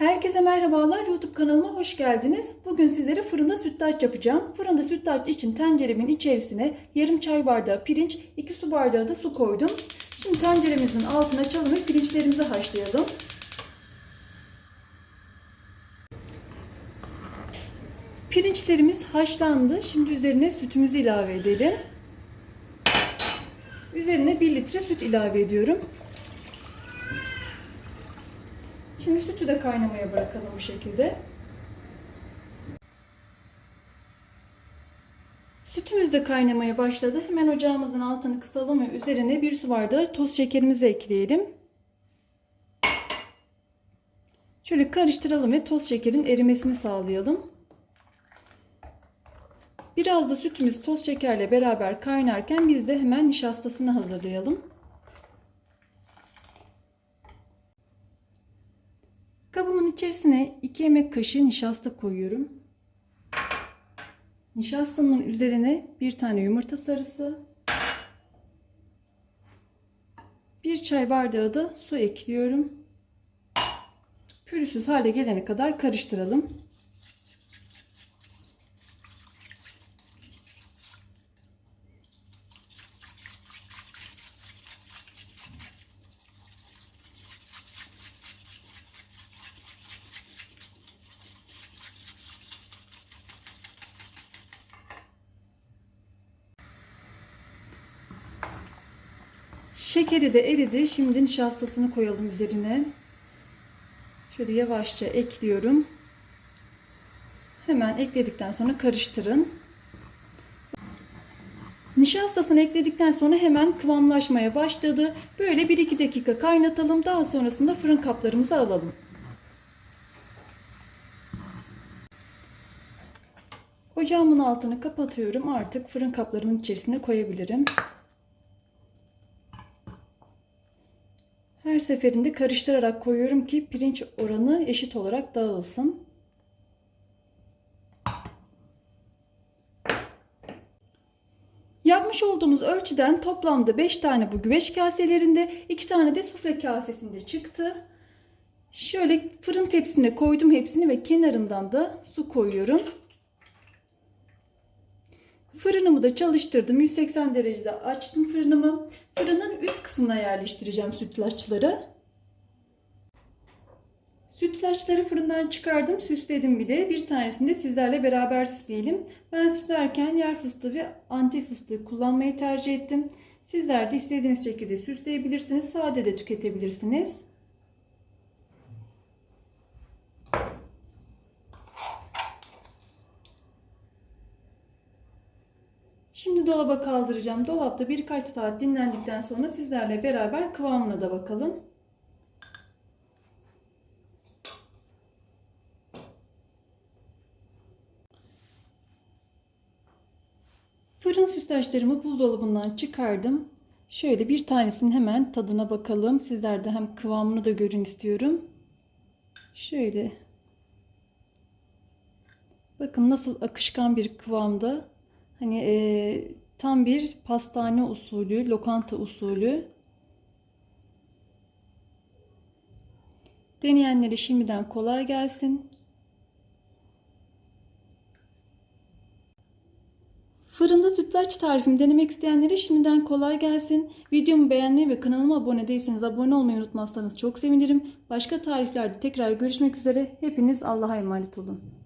Herkese merhabalar. YouTube kanalıma hoş geldiniz. Bugün sizlere fırında sütlaç yapacağım. Fırında sütlaç için tenceremin içerisine yarım çay bardağı pirinç, 2 su bardağı da su koydum. Şimdi tenceremizin altına açalım ve pirinçlerimizi haşlayalım. Pirinçlerimiz haşlandı. Şimdi üzerine sütümüzü ilave edelim. Üzerine 1 litre süt ilave ediyorum. Şimdi sütü de kaynamaya bırakalım bu şekilde. Sütümüz de kaynamaya başladı. Hemen ocağımızın altını kısalım ve üzerine bir su bardağı toz şekerimizi ekleyelim. Şöyle karıştıralım ve toz şekerin erimesini sağlayalım. Biraz da sütümüz toz şekerle beraber kaynarken biz de hemen nişastasını hazırlayalım. Kabımın içerisine 2 yemek kaşığı nişasta koyuyorum. Nişastanın üzerine bir tane yumurta sarısı, bir çay bardağı da su ekliyorum. Pürüzsüz hale gelene kadar karıştıralım. Şekeri de eridi. Şimdi nişastasını koyalım üzerine. Şöyle yavaşça ekliyorum. Hemen ekledikten sonra karıştırın. Nişastasını ekledikten sonra hemen kıvamlaşmaya başladı. Böyle 1-2 dakika kaynatalım. Daha sonrasında fırın kaplarımıza alalım. Ocağımın altını kapatıyorum. Artık fırın kaplarımın içerisine koyabilirim. Her seferinde karıştırarak koyuyorum ki pirinç oranı eşit olarak dağılsın. Yapmış olduğumuz ölçüden toplamda 5 tane bu güveç kaselerinde, 2 tane de sufle kasesinde çıktı. Şöyle fırın tepsisine koydum hepsini ve kenarından da su koyuyorum. Fırınımı da çalıştırdım. 180 derecede açtım fırınımı. Fırının üst kısmına yerleştireceğim sütlaçları. Sütlaçları fırından çıkardım. Süsledim bir de. Bir tanesini de sizlerle beraber süsleyelim. Ben süslerken yer fıstığı ve anti fıstığı kullanmayı tercih ettim. Sizler de istediğiniz şekilde süsleyebilirsiniz. Sade de tüketebilirsiniz. Şimdi dolaba kaldıracağım. Dolapta birkaç saat dinlendikten sonra sizlerle beraber kıvamına da bakalım. Fırın sütlaçlarımı buzdolabından çıkardım. Şöyle bir tanesinin hemen tadına bakalım. Sizler de hem kıvamını da görün istiyorum. Şöyle. Bakın nasıl akışkan bir kıvamda. Hani e, tam bir pastane usulü, lokanta usulü. Deneyenlere şimdiden kolay gelsin. Fırında sütlaç tarifimi denemek isteyenlere şimdiden kolay gelsin. Videomu beğenmeyi ve kanalıma abone değilseniz abone olmayı unutmazsanız çok sevinirim. Başka tariflerde tekrar görüşmek üzere. Hepiniz Allah'a emanet olun.